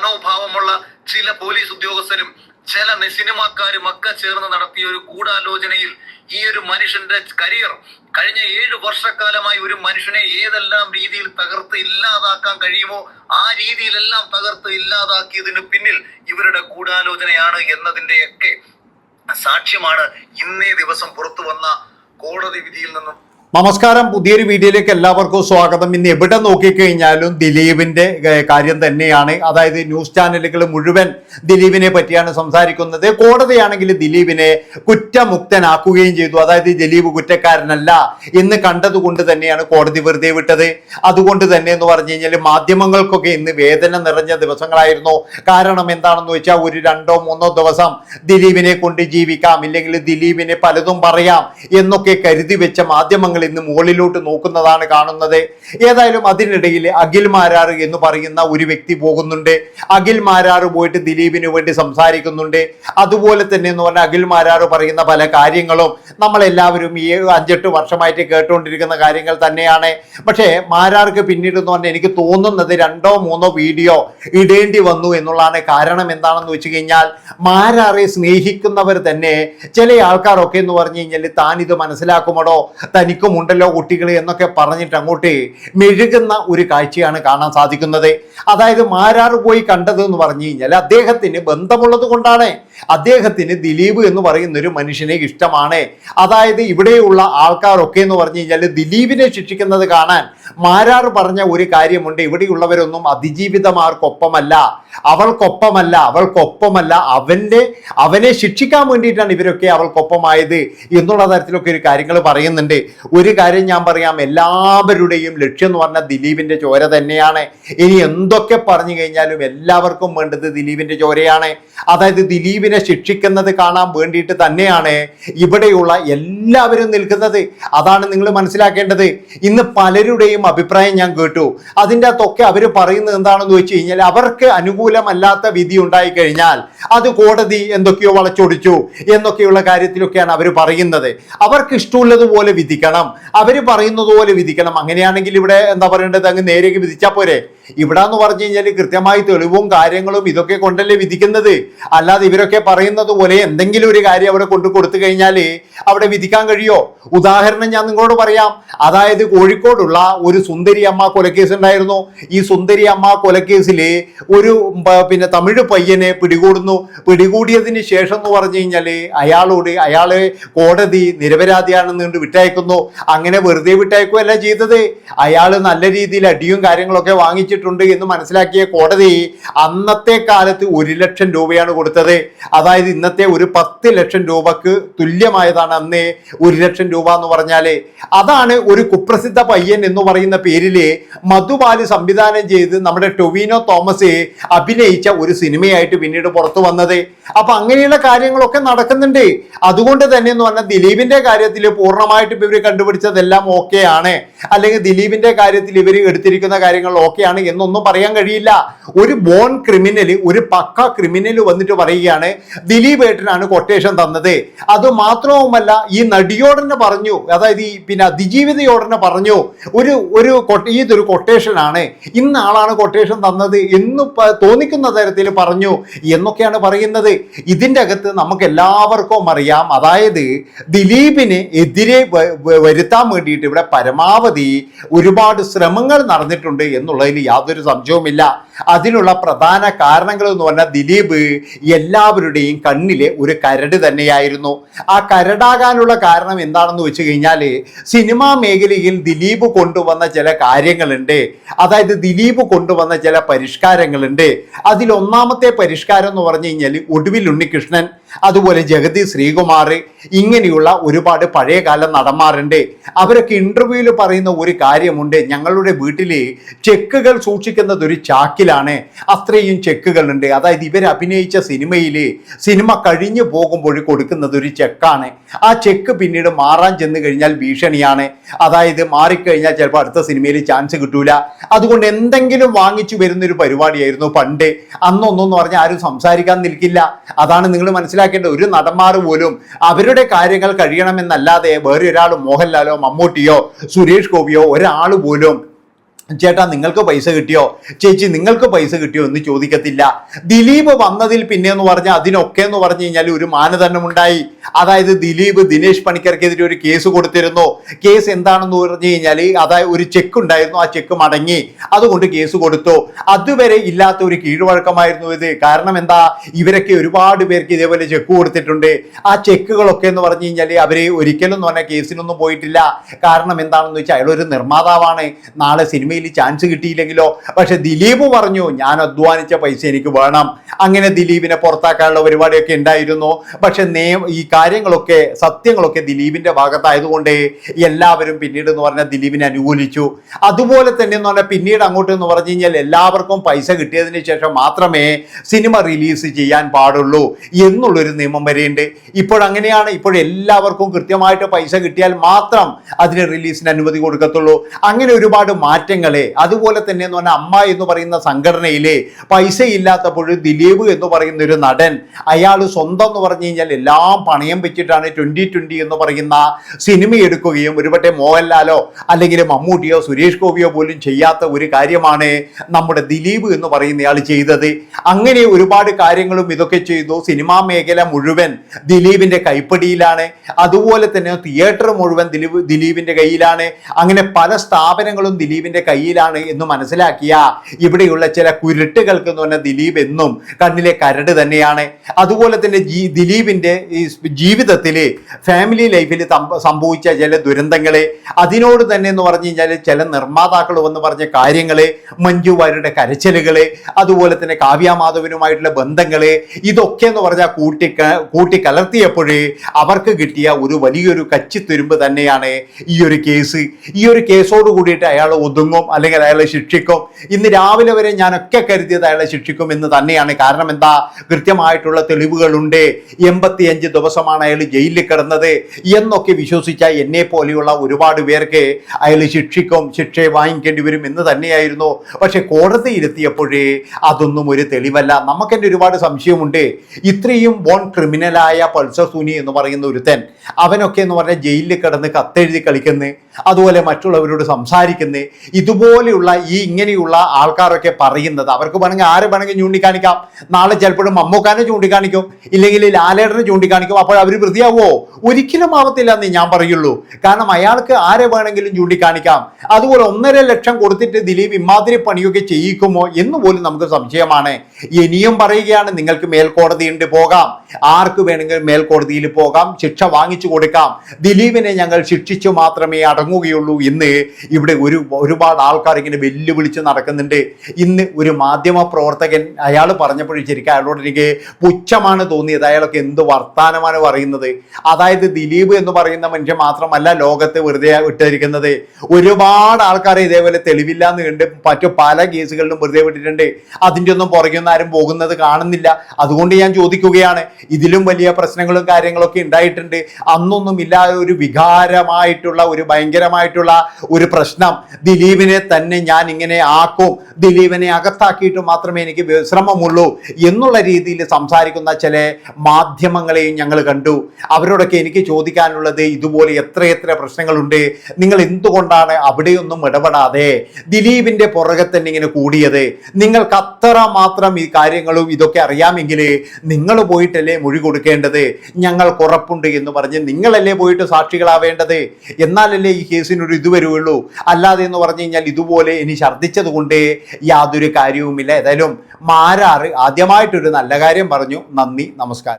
മനോഭാവമുള്ള ചില പോലീസ് ഉദ്യോഗസ്ഥരും ചില സിനിമാക്കാരും ഒക്കെ ചേർന്ന് നടത്തിയ ഒരു ഗൂഢാലോചനയിൽ ഈ ഒരു മനുഷ്യന്റെ കരിയർ കഴിഞ്ഞ ഏഴ് വർഷക്കാലമായി ഒരു മനുഷ്യനെ ഏതെല്ലാം രീതിയിൽ തകർത്ത് ഇല്ലാതാക്കാൻ കഴിയുമോ ആ രീതിയിലെല്ലാം തകർത്ത് ഇല്ലാതാക്കിയതിന് പിന്നിൽ ഇവരുടെ ഗൂഢാലോചനയാണ് എന്നതിന്റെയൊക്കെ സാക്ഷ്യമാണ് ഇന്നേ ദിവസം പുറത്തു വന്ന കോടതി വിധിയിൽ നിന്നും നമസ്കാരം. പുതിയൊരു വീഡിയോയിലേക്ക് എല്ലാവർക്കും സ്വാഗതം. ഇന്ന് എവിടെ നോക്കിക്കഴിഞ്ഞാലും ദിലീപിന്റെ കാര്യം തന്നെയാണ്. അതായത് ന്യൂസ് ചാനലുകൾ മുഴുവൻ ദിലീപിനെ പറ്റിയാണ് സംസാരിക്കുന്നത്. കോടതിയാണെങ്കിൽ ദിലീപിനെ കുറ്റമുക്തനാക്കുകയും ചെയ്തു. അതായത് ദിലീപ് കുറ്റക്കാരനല്ല എന്ന് കണ്ടതുകൊണ്ട് തന്നെയാണ് കോടതി വെറുതെ വിട്ടത്. അതുകൊണ്ട് തന്നെ എന്ന് പറഞ്ഞു കഴിഞ്ഞാൽ മാധ്യമങ്ങൾക്കൊക്കെ ഇന്ന് വേദന നിറഞ്ഞ ദിവസങ്ങളായിരുന്നു. കാരണം എന്താണെന്ന് വെച്ചാൽ ഒരു രണ്ടോ മൂന്നോ ദിവസം ദിലീപിനെ കൊണ്ട് ജീവിക്കാം. ഇല്ലെങ്കിൽ ദിലീപിനെ പലതും പറയാം എന്നൊക്കെ കരുതി വെച്ച മാധ്യമങ്ങൾ ഇന്ന് മുകളിലോട്ട് നോക്കുന്നതാണ് കാണുന്നത്. ഏതായാലും അതിനിടയിൽ അഖിൽ മാരാറ് എന്ന് പറയുന്ന ഒരു വ്യക്തി പോകുന്നുണ്ട്. അഖിൽ മാരാറ് പോയിട്ട് ദിലീപിന് വേണ്ടി സംസാരിക്കുന്നുണ്ട്. അതുപോലെ തന്നെ എന്ന് പറഞ്ഞാൽ അഖിൽ മാരാറ് പറയുന്ന പല കാര്യങ്ങളും നമ്മളെല്ലാവരും ഈ അഞ്ചെട്ട് വർഷമായിട്ട് കേട്ടുകൊണ്ടിരിക്കുന്ന കാര്യങ്ങൾ തന്നെയാണ്. പക്ഷേ മാരാർക്ക് പിന്നീട് എന്ന് പറഞ്ഞാൽ എനിക്ക് തോന്നുന്നത് രണ്ടോ മൂന്നോ വീഡിയോ ഇടേണ്ടി വന്നു എന്നുള്ളതാണ് കാരണം എന്താണെന്ന് വെച്ച് കഴിഞ്ഞാൽ മാരാറെ സ്നേഹിക്കുന്നവർ തന്നെ ചില ആൾക്കാരൊക്കെ എന്ന് പറഞ്ഞു കഴിഞ്ഞാൽ താൻ ഇത് മനസ്സിലാക്കുമടോ? തനിക്കുമുണ്ടല്ലോ കുട്ടികൾ എന്നൊക്കെ പറഞ്ഞിട്ട് അങ്ങോട്ട് മെഴുകുന്ന ഒരു കാഴ്ചയാണ് കാണാൻ സാധിക്കുന്നത്. അതായത് മാരാർ പോയി കണ്ടത് എന്ന് പറഞ്ഞു കഴിഞ്ഞാൽ അദ്ദേഹത്തിന് ബന്ധമുള്ളത് കൊണ്ടാണ്. അദ്ദേഹത്തിന് ദിലീപ് എന്ന് പറയുന്ന ഒരു മനുഷ്യനെ ഇഷ്ടമാണ്. അതായത് ഇവിടെയുള്ള ആൾക്കാരൊക്കെ എന്ന് പറഞ്ഞു കഴിഞ്ഞാൽ ദിലീപിനെ ശിക്ഷിക്കുന്നത് കാണാൻ മാരാർ പറഞ്ഞ ഒരു കാര്യമുണ്ട്. ഇവിടെയുള്ളവരൊന്നും അതിജീവിതമാർക്കൊപ്പമല്ല. അവൾക്കൊപ്പമല്ല അവൾക്കൊപ്പമല്ല. അവന്റെ അവനെ ശിക്ഷിക്കാൻ വേണ്ടിയിട്ടാണ് ഇവരൊക്കെ അവൾക്കൊപ്പമായത് എന്നുള്ള തരത്തിലൊക്കെ ഒരു കാര്യങ്ങൾ പറയുന്നുണ്ട്. ഒരു കാര്യം ഞാൻ പറയാം. എല്ലാവരുടെയും ലക്ഷ്യം എന്ന് പറഞ്ഞാൽ ദിലീപിന്റെ ചോര തന്നെയാണ്. ഇനി എന്തൊക്കെ പറഞ്ഞു കഴിഞ്ഞാലും എല്ലാവർക്കും വേണ്ടത് ദിലീപിന്റെ ചോരയാണ്. അതായത് ദിലീപിനെ ശിക്ഷിക്കുന്നത് കാണാൻ വേണ്ടിയിട്ട് തന്നെയാണ് ഇവിടെയുള്ള എല്ലാവരും നിൽക്കുന്നത്. അതാണ് നിങ്ങൾ മനസ്സിലാക്കേണ്ടത്. ഇന്ന് പലരുടെയും അഭിപ്രായം ഞാൻ കേട്ടു. അതിന്റെ അകത്തൊക്കെ അവർ പറയുന്നത് എന്താണെന്ന് വെച്ച് കഴിഞ്ഞാൽ അവർക്ക് അനുകൂലമല്ലാത്ത വിധി ഉണ്ടായി കഴിഞ്ഞാൽ അത് കോടതി എന്തൊക്കെയോ വളച്ചൊടിച്ചു എന്നൊക്കെയുള്ള കാര്യത്തിലൊക്കെയാണ് അവർ പറയുന്നത്. അവർക്ക് ഇഷ്ടമുള്ളതുപോലെ വിധിക്കണം. അവർ പറയുന്നത് പോലെ വിധിക്കണം. അങ്ങനെയാണെങ്കിൽ ഇവിടെ എന്താ പറയേണ്ടത്? അങ്ങ് നേരെ വിധിച്ചാൽ പോരെ. ഇവിടെ എന്ന് പറഞ്ഞു കഴിഞ്ഞാൽ കൃത്യമായി തെളിവും കാര്യങ്ങളും ഇതൊക്കെ കൊണ്ടല്ലേ വിധിക്കുന്നത്? അല്ലാതെ ഇവരൊക്കെ പറയുന്നത് പോലെ എന്തെങ്കിലും ഒരു കാര്യം അവിടെ കൊണ്ടു കൊടുത്തു കഴിഞ്ഞാൽ അവിടെ വിധിക്കാൻ കഴിയോ? ഉദാഹരണം ഞാൻ നിങ്ങളോട് പറയാം. അതായത് കോഴിക്കോടുള്ള ഒരു സുന്ദരി അമ്മ കൊലക്കേസ് ഉണ്ടായിരുന്നു ഈ സുന്ദരി അമ്മ കൊലക്കേസിൽ ഒരു പിന്നെ തമിഴ് പയ്യനെ പിടികൂടുന്നു. പിടികൂടിയതിന് ശേഷം എന്ന് പറഞ്ഞു കഴിഞ്ഞാൽ അയാളോട് അയാളെ കോടതി നിരപരാധിയാണെന്ന് കണ്ട് വിട്ടയക്കുന്നു. അങ്ങനെ വെറുതെ വിട്ടയക്കുകയല്ല ചെയ്തത്. അയാൾ നല്ല രീതിയിൽ അടിയും കാര്യങ്ങളൊക്കെ വാങ്ങിച്ചിട്ടുണ്ട് എന്ന് മനസ്സിലാക്കിയ കോടതി അന്നത്തെ കാലത്ത് ഒരു ലക്ഷം രൂപയാണ് കൊടുത്തത്. അതായത് ഇന്നത്തെ ഒരു പത്ത് ലക്ഷം രൂപക്ക് തുല്യമായതാണ് അന്ന് ഒരു ലക്ഷം രൂപ എന്ന് പറഞ്ഞാൽ. അതാണ് ഒരു കുപ്രസിദ്ധ പയ്യൻ എന്ന് പറയുന്ന പേരിൽ മധുബാലി സംവിധാനം ചെയ്ത് നമ്മുടെ ടൊവിനോ തോമസ് അഭിനയിച്ച ഒരു സിനിമയായിട്ട് പിന്നീട് പുറത്തു വന്നത്. അപ്പൊ അങ്ങനെയുള്ള കാര്യങ്ങളൊക്കെ നടക്കുന്നുണ്ട്. അതുകൊണ്ട് തന്നെ എന്ന് പറഞ്ഞാൽ ദിലീപിന്റെ കാര്യത്തിൽ പൂർണമായിട്ടും ഇവർ കണ്ടുപിടിച്ചതെല്ലാം ഓക്കെ ആണ്. അല്ലെങ്കിൽ ദിലീപിന്റെ കാര്യത്തിൽ ഇവർ എടുത്തിരിക്കുന്ന കാര്യങ്ങൾ ഓക്കെ എന്നൊന്നും പറയാൻ കഴിയില്ല. ഒരു ബോൺ ക്രിമിനൽ ഒരു പക്ക ക്രിമിനൽ വന്നിട്ട് പറയുകയാണ് ദിലീപ് ഏട്ടനാണ് കൊട്ടേഷൻ തന്നത്. അത് മാത്രവുമല്ല ഈ നടിയോടനെ പറഞ്ഞു അതായത് ഈ പിന്നെ അതിജീവിതയോടനെ പറഞ്ഞു ഒരു ഒരു ഇതൊരു കൊട്ടേഷൻ ആണ്. ആളാണ് കൊട്ടേഷൻ തന്നത് എന്ന് തോന്നിക്കുന്ന തരത്തിൽ പറഞ്ഞു എന്നൊക്കെയാണ് പറയുന്നത്. ഇതിന്റെ അകത്ത് നമുക്ക് എല്ലാവർക്കും അറിയാം അതായത് ദിലീപിന് എതിരെ വരുത്താൻ വേണ്ടിയിട്ട് ഇവിടെ പരമാവധി ഒരുപാട് ശ്രമങ്ങൾ നടന്നിട്ടുണ്ട് എന്നുള്ളതിൽ യാതൊരു സംശയവുമില്ല. അതിനുള്ള പ്രധാന കാരണങ്ങൾ എന്ന് പറഞ്ഞാൽ ദിലീപ് എല്ലാവരുടെയും കണ്ണിലെ ഒരു കരട് തന്നെയായിരുന്നു. ആ കരടാകാനുള്ള കാരണം എന്താണെന്ന് വെച്ച് കഴിഞ്ഞാൽ സിനിമാ മേഖലയിൽ ദിലീപ് കൊണ്ടുവന്ന ചില കാര്യങ്ങളുണ്ട്. അതായത് ദിലീപ് കൊണ്ടുവന്ന ചില പരിഷ്കാരങ്ങളുണ്ട്. അതിലൊന്നാമത്തെ പരിഷ്കാരം എന്ന് പറഞ്ഞു കഴിഞ്ഞാൽ ഒടുവിൽ ഉണ്ണികൃഷ്ണൻ അതുപോലെ ജഗതി ശ്രീകുമാർ ഇങ്ങനെയുള്ള ഒരുപാട് പഴയകാല നടന്മാരുണ്ട്. അവരൊക്കെ ഇന്റർവ്യൂവിൽ പറയുന്ന ഒരു കാര്യമുണ്ട്. ഞങ്ങളുടെ വീട്ടിൽ ചെക്കുകൾ സൂക്ഷിക്കുന്നത് ഒരു ചാക്കിലാണ്. അത്രയും ചെക്കുകളുണ്ട്. അതായത് ഇവർ അഭിനയിച്ച സിനിമയിൽ സിനിമ കഴിഞ്ഞു പോകുമ്പോൾ കൊടുക്കുന്നത് ഒരു ചെക്കാണ്. ആ ചെക്ക് പിന്നീട് മാറാൻ ചെന്ന് കഴിഞ്ഞാൽ ഭീഷണിയാണ്. അതായത് മാറിക്കഴിഞ്ഞാൽ ചിലപ്പോൾ അടുത്ത സിനിമയിൽ ചാൻസ് കിട്ടൂല. അതുകൊണ്ട് എന്തെങ്കിലും വാങ്ങിച്ചു വരുന്നൊരു പരിപാടിയായിരുന്നു പണ്ട്. അന്നൊന്നും പറഞ്ഞാൽ ആരും സംസാരിക്കാൻ നിൽക്കില്ല. അതാണ് നിങ്ങൾ മനസ്സിലാക്കേണ്ടത് ഒരു നടന്മാർ പോലും അവരുടെ കാര്യങ്ങൾ കഴിയണമെന്നല്ലാതെ വേറെ ഒരാൾ മോഹൻലാലോ മമ്മൂട്ടിയോ സുരേഷ് ഗോപിയോ ഒരാൾ പോലും ചേട്ടാ നിങ്ങൾക്ക് പൈസ കിട്ടിയോ? ചേച്ചി നിങ്ങൾക്ക് പൈസ കിട്ടിയോ എന്ന് ചോദിക്കത്തില്ല. ദിലീപ് വന്നതിൽ പിന്നെ എന്ന് പറഞ്ഞാൽ അതിനൊക്കെ എന്ന് പറഞ്ഞു കഴിഞ്ഞാൽ ഒരു മാനദണ്ഡമുണ്ടായി. അതായത് ദിലീപ് ദിനേശ് പണിക്കർക്കെതിരെ ഒരു കേസ് കൊടുത്തിരുന്നു. കേസ് എന്താണെന്ന് പറഞ്ഞു കഴിഞ്ഞാൽ അതായത് ഒരു ചെക്ക് ഉണ്ടായിരുന്നു. ആ ചെക്ക് മടങ്ങി. അതുകൊണ്ട് കേസ് കൊടുത്തു. അതുവരെ ഇല്ലാത്ത ഒരു കീഴ്വഴക്കമായിരുന്നു ഇത്. കാരണം എന്താ? ഇവരൊക്കെ ഒരുപാട് പേർക്ക് ഇതേപോലെ ചെക്ക് കൊടുത്തിട്ടുണ്ട്. ആ ചെക്കുകളൊക്കെ എന്ന് പറഞ്ഞു കഴിഞ്ഞാൽ അവർ ഒരിക്കലും എന്ന് പറഞ്ഞാൽ കേസിനൊന്നും പോയിട്ടില്ല. കാരണം എന്താണെന്ന് വെച്ചാൽ അയാൾ ഒരു നിർമ്മാതാവാണ്. നാളെ സിനിമയിൽ ചാൻസ് കിട്ടിയില്ലെങ്കിലോ? പക്ഷെ ദിലീപ് പറഞ്ഞു ഞാൻ അധ്വാനിച്ച പൈസ എനിക്ക് വേണം. അങ്ങനെ ദിലീപിനെ പുറത്താക്കാനുള്ള പരിപാടിയൊക്കെ ഉണ്ടായിരുന്നു. പക്ഷെ നിയമ ഈ കാര്യങ്ങളൊക്കെ സത്യങ്ങളൊക്കെ ദിലീപിന്റെ ഭാഗത്തായതുകൊണ്ട് എല്ലാവരും പിന്നീട് എന്ന് പറഞ്ഞാൽ ദിലീപിനെ അനുകൂലിച്ചു. അതുപോലെ തന്നെ എന്ന് പറഞ്ഞാൽ പിന്നീട് അങ്ങോട്ട് എന്ന് പറഞ്ഞു കഴിഞ്ഞാൽ എല്ലാവർക്കും പൈസ കിട്ടിയതിന് ശേഷം മാത്രമേ സിനിമ റിലീസ് ചെയ്യാൻ പാടുള്ളൂ എന്നുള്ളൊരു നിയമം വരെയുണ്ട്. ഇപ്പോഴങ്ങനെയാണ് ഇപ്പോഴെല്ലാവർക്കും കൃത്യമായിട്ട് പൈസ കിട്ടിയാൽ മാത്രം അതിന് റിലീസിന് അനുമതി കൊടുക്കത്തുള്ളൂ. അങ്ങനെ ഒരുപാട് മാറ്റങ്ങളെ അതുപോലെ തന്നെ എന്ന് പറഞ്ഞാൽ അമ്മ എന്ന് പറയുന്ന സംഘടനയിലെ പൈസ ഇല്ലാത്തപ്പോൾ ദിലീപ് എന്ന് പറയുന്ന ഒരു നടൻ അയാൾ സ്വന്തം എന്ന് പറഞ്ഞു കഴിഞ്ഞാൽ എല്ലാം പണയം വെച്ചിട്ടാണ് ട്വന്റി ട്വന്റി എന്ന് പറയുന്ന സിനിമ എടുക്കുകയും ഒരുപക്ഷെ മോഹൻലാലോ അല്ലെങ്കിൽ മമ്മൂട്ടിയോ സുരേഷ് ഗോപിയോ പോലും ചെയ്യാത്ത ഒരു കാര്യമാണ് നമ്മുടെ ദിലീപ് എന്ന് പറയുന്നയാൾ ചെയ്തത്. അങ്ങനെ ഒരുപാട് കാര്യങ്ങളും ഇതൊക്കെ ചെയ്തു. സിനിമാ മേഖല മുഴുവൻ ദിലീപിന്റെ കൈപ്പടിയിലാണ്. അതുപോലെ തന്നെ തിയേറ്റർ മുഴുവൻ ദിലീപ് ദിലീപിന്റെ കയ്യിലാണ്. അങ്ങനെ പല സ്ഥാപനങ്ങളും ദിലീപിന്റെ കയ്യിലാണ് എന്ന് മനസ്സിലാക്കിയ ഇവിടെയുള്ള ചില കുരുട്ടുകൾക്ക് എന്ന് പറഞ്ഞാൽ ദിലീപ് എന്നും കണ്ണിലെ കരട് തന്നെയാണ്. അതുപോലെ തന്നെ ജീ ദിലീപിന്റെ ഈ ജീവിതത്തിൽ ഫാമിലി ലൈഫിൽ സംഭവിച്ച ചില ദുരന്തങ്ങളെ അതിനോട് തന്നെ എന്ന് പറഞ്ഞു കഴിഞ്ഞാൽ ചില നിർമ്മാതാക്കൾ എന്ന് പറഞ്ഞ കാര്യങ്ങളെ മഞ്ജു വാര്യരുടെ അതുപോലെ തന്നെ കാവ്യമാധവനുമായിട്ടുള്ള ബന്ധങ്ങളെ ഇതൊക്കെ എന്ന് പറഞ്ഞാൽ കൂട്ടി കൂട്ടി കലർത്തിയപ്പോഴേ അവർക്ക് കിട്ടിയ ഒരു വലിയൊരു കച്ചിത്തുരുമ്പ് തന്നെയാണ് ഈ ഒരു കേസ് ഈ ഒരു കേസോട് കൂടിയിട്ട് അയാൾ ഒതുങ്ങും. അല്ലെങ്കിൽ അയാളെ ശിക്ഷിക്കും. ഇന്ന് രാവിലെ വരെ ഞാനൊക്കെ കരുതിയത് അയാളെ ശിക്ഷിക്കും എന്ന് തന്നെയാണ്. കാരണം എന്താ? കൃത്യമായിട്ടുള്ള തെളിവുകളുണ്ട്. എൺപത്തിയഞ്ച് ദിവസമാണ് അയാൾ ജയിലിൽ കിടന്നത് എന്നൊക്കെ വിശ്വസിച്ച എന്നെ പോലെയുള്ള ഒരുപാട് പേർക്ക് അയാൾ ശിക്ഷിക്കും ശിക്ഷ വാങ്ങിക്കേണ്ടി വരും എന്ന് തന്നെയായിരുന്നു. പക്ഷെ കോടതിയിലെത്തിയപ്പോഴേ അതൊന്നും ഒരു തെളിവല്ല. നമുക്ക് എന്റെ ഒരുപാട് സംശയമുണ്ട്. ഇത്രയും ബോൺ ക്രിമിനലായ പൾസർ സുനി എന്ന് പറയുന്ന ഒരുത്തൻ അവനൊക്കെ എന്ന് പറഞ്ഞാൽ ജയിലിൽ കിടന്ന് കത്തെഴുതി കളിക്കുന്നു അതുപോലെ മറ്റുള്ളവരോട് സംസാരിക്കുന്നു. ഇതുപോലെയുള്ള ഈ ഇങ്ങനെയുള്ള ആൾക്കാരൊക്കെ പറയുന്നത് അവർക്ക് വേണമെങ്കിൽ ആരെ വേണമെങ്കിൽ ചൂണ്ടിക്കാണിക്കാം. നാളെ ചിലപ്പോഴും മമ്മൂക്കാനെ ചൂണ്ടിക്കാണിക്കും ഇല്ലെങ്കിൽ ലാലേട്ടനെ ചൂണ്ടിക്കാണിക്കും. അപ്പോൾ അവർ പ്രതിയാവോ ഒരിക്കലും ആവത്തില്ല എന്ന് ഞാൻ പറയുള്ളൂ. കാരണം അയാൾക്ക് ആരെ വേണമെങ്കിലും ചൂണ്ടിക്കാണിക്കാം. അതുപോലെ ഒന്നര ലക്ഷം കൊടുത്തിട്ട് ദിലീപ് ഇമാതിരി പണിയൊക്കെ ചെയ്യിക്കുമോ എന്ന് പോലും നമുക്ക് സംശയമാണ്. ഇനിയും പറയുകയാണ് നിങ്ങൾക്ക് മേൽക്കോടതിയുണ്ട് പോകാം. ആർക്ക് വേണമെങ്കിലും മേൽക്കോടതിയിൽ പോകാം ശിക്ഷ വാങ്ങിച്ചു കൊടുക്കാം. ദിലീപിനെ ഞങ്ങൾ ശിക്ഷിച്ചു മാത്രമേ അടങ്ങുകയുള്ളൂ. ഇന്ന് ഇവിടെ ഒരു ഒരുപാട് ആൾക്കാർ ഇങ്ങനെ വെല്ലുവിളിച്ച് നടക്കുന്നുണ്ട്. ഇന്ന് ഒരു മാധ്യമ പ്രവർത്തകൻ അയാൾ പറഞ്ഞപ്പോഴും ശരിക്കും അയാളോട് എനിക്ക് പുച്ഛമാണ് തോന്നിയത്. അയാളൊക്കെ എന്ത് വർത്തമാനമാണ് പറയുന്നത്. അതായത് ദിലീപ് എന്ന് പറയുന്ന മനുഷ്യൻ മാത്രമല്ല ലോകത്ത് വെറുതെ വിട്ടിരിക്കുന്നത്. ഒരുപാട് ആൾക്കാരെ ഇതേപോലെ തെളിവില്ലാന്ന് കണ്ട് മറ്റു പല കേസുകളിലും വെറുതെ വിട്ടിട്ടുണ്ട്. അതിന്റെ ഒന്നും പുറകൊന്നും ആരും പോകുന്നത് കാണുന്നില്ല. അതുകൊണ്ട് ഞാൻ ചോദിക്കുകയാണ് ഇതിലും വലിയ പ്രശ്നങ്ങളും കാര്യങ്ങളൊക്കെ ഉണ്ടായിട്ടുണ്ട്. അന്നൊന്നും ഇല്ലാതെ ഒരു വികാരമായിട്ടുള്ള ഒരു ഭയങ്കരമായിട്ടുള്ള ഒരു പ്രശ്നം. ദിലീപിനെ തന്നെ ഞാൻ ഇങ്ങനെ ആക്കും. ദിലീപിനെ അകത്താക്കിയിട്ട് മാത്രമേ എനിക്ക് വിശ്രമമുള്ളൂ എന്നുള്ള രീതിയിൽ സംസാരിക്കുന്ന ചില മാധ്യമങ്ങളെയും ഞങ്ങൾ കണ്ടു. അവരോടൊക്കെ എനിക്ക് ചോദിക്കാനുള്ളത് ഇതുപോലെ എത്രയെത്ര പ്രശ്നങ്ങളുണ്ട്. നിങ്ങൾ എന്തുകൊണ്ടാണ് അവിടെയൊന്നും ഇടപെടാതെ ദിലീപിന്റെ പുറകെ തന്നെ ഇങ്ങനെ കൂടിയത്? നിങ്ങൾക്ക് അത്ര മാത്രം ഈ കാര്യങ്ങളും ഇതൊക്കെ അറിയാമെങ്കിലേ നിങ്ങൾ പോയിട്ടല്ലേ മൊഴി കൊടുക്കേണ്ടത്? ഞങ്ങൾ കുറപ്പുണ്ട് എന്ന് പറഞ്ഞ് നിങ്ങളല്ലേ പോയിട്ട് സാക്ഷികളാവേണ്ടത്? എന്നാലല്ലേ ഈ കേസിനൊരു ഇത് വരുള്ളൂ. അല്ലാതെ എന്ന് പറഞ്ഞു കഴിഞ്ഞാൽ ഇതുപോലെ ഇനി ഛർദ്ദിച്ചത് കൊണ്ട് യാതൊരു കാര്യവുമില്ല. ഏതായാലും മാരാറ് ആദ്യമായിട്ടൊരു നല്ല കാര്യം പറഞ്ഞു. നന്ദി നമസ്കാരം.